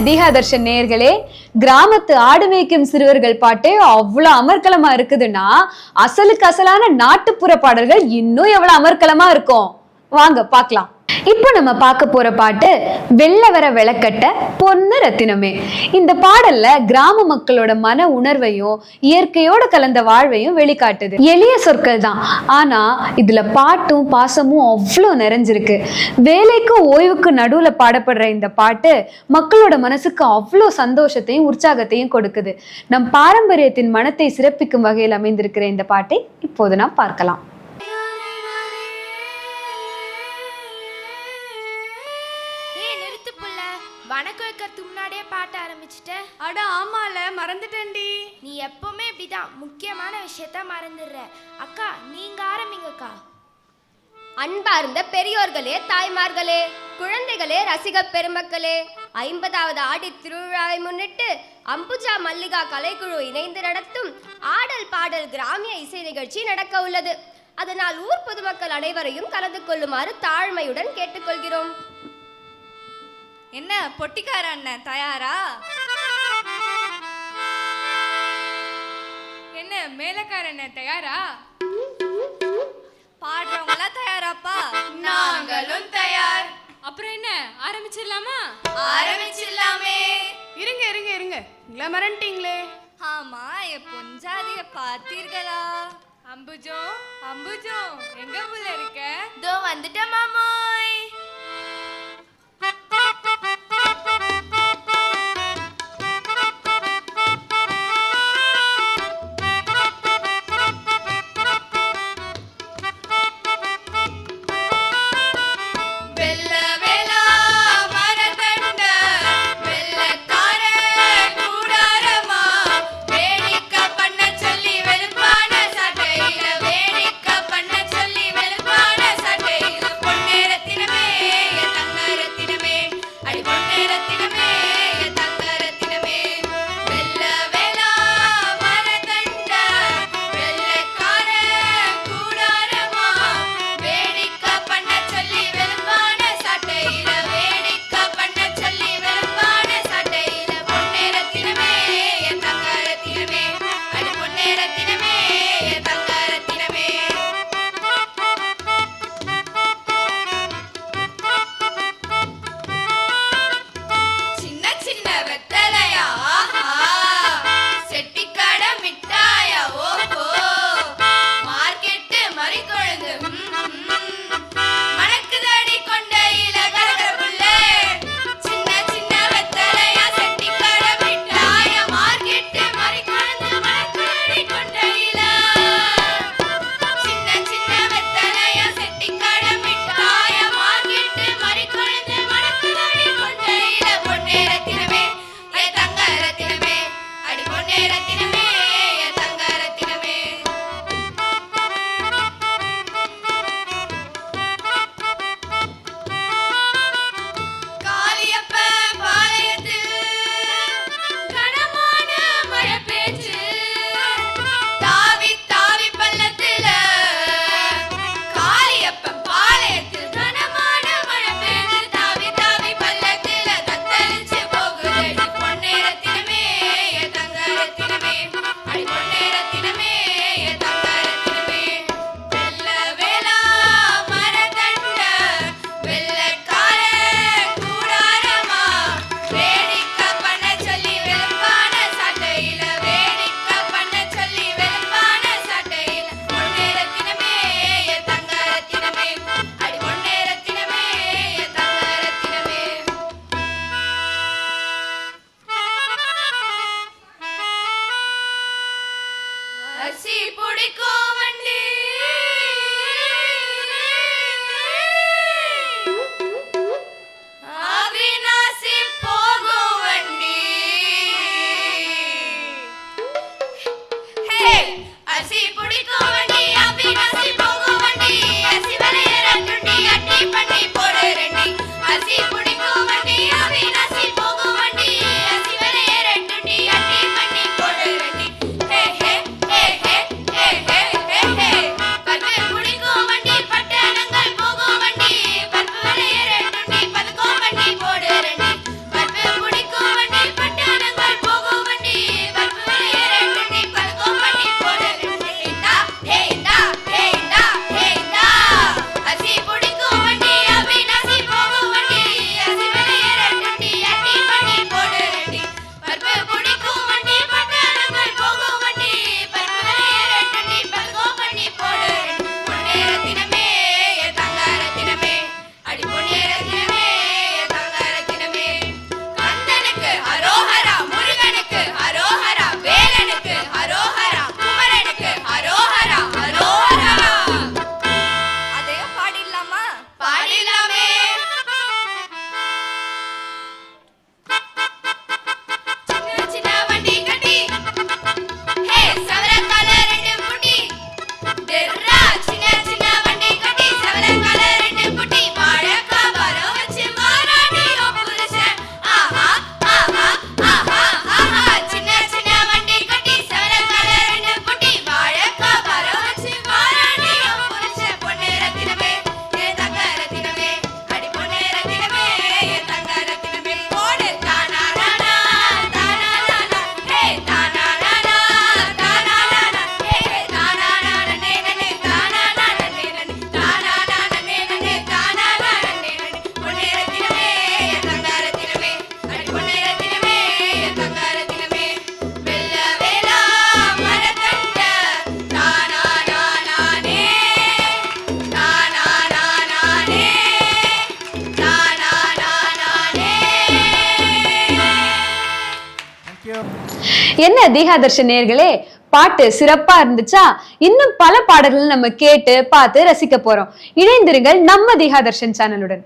தீகாதர்ஷன் நேயர்களே கிராமத்து ஆடு மேய்க்கும் சிறுவர்கள் பாட்டு அவ்வளோ அமர்க்கலமா இருக்குதுன்னா அசலுக்கு அசலான நாட்டுப்புற பாடல்கள் இன்னும் எவ்வளோ அமர்க்கலமா இருக்கும்? வாங்க பார்க்கலாம். இப்போ நம்ம பார்க்க போற பாட்டு வெள்ள வர விளக்கட்ட பொன்னு ரத்தினமே. இந்த பாடல்ல கிராம மக்களோட மன உணர்வையும் இயற்கையோட கலந்த வாழ்வையும் வெளிக்காட்டுது. எளிய சொற்கள் தான். ஆனா இதுல பாட்டும் பாசமும் அவ்வளோ நிறைஞ்சிருக்கு. வேலைக்கும் ஓய்வுக்கு நடுவுல பாடப்படுற இந்த பாட்டு மக்களோட மனசுக்கு அவ்வளோ சந்தோஷத்தையும் உற்சாகத்தையும் கொடுக்குது. நம் பாரம்பரியத்தின் மனத்தை சிறப்பிக்கும் வகையில் அமைந்திருக்கிற இந்த பாட்டை இப்போது நாம் பார்க்கலாம். வணக்கம் வைக்கிறதுக்கு முன்னாடியே பாட்ட ஆரம்பிச்சிட்ட. அட ஆமால மறந்துட்டேன்டி. நீ எப்பவுமே இப்படிதான் முக்கியமான விஷயத்த மறந்துடுற. அக்கா நீங்க ஆரம்பிங்கக்கா. அன்பார்ந்த பெரியோர்களே தாய்மார்களே குழந்தைகளே ரசிக பெருமக்களே ஐம்பதாவது ஆடி திருவிழாவை முன்னிட்டு அம்புஜா மல்லிகா கலைக்குழு இணைந்து நடத்தும் ஆடல் பாடல் கிராமிய இசை நிகழ்ச்சி நடக்க உள்ளது. அதனால் ஊர் பொதுமக்கள் அனைவரையும் கலந்து கொள்ளுமாறு தாழ்மையுடன் கேட்டுக்கொள்கிறோம். என்ன பொட்டிக்கார அண்ணன் தயாரா? என்ன மேலக்கார அண்ணன் தயாரா? பாடுறவங்களா தயாராப்பா? நாங்களும் தயார். அப்புறம் என்ன ஆரம்பிச்சிடலாமா? ஆரம்பிச்சிடலாமே. இருங்க இருங்க இருங்க. இங்கள மறந்துட்டீங்களே ஆமா என் பொஞ்சாதிய பார்த்தீர்களா? அம்புஜோ அம்புஜோ எங்க புள்ள இருக்க? இதோ வந்துட்ட மாமோய் என்ன தீகாதர்ஷ நேர்களே? பாட்டு சிறப்பா இருந்துச்சா? இன்னும் பல பாடல்கள் நம்ம கேட்டு பார்த்து ரசிக்க போறோம். இணைந்திருங்கள் நம்ம தீகாதர்ஷன் சேனலுடன்.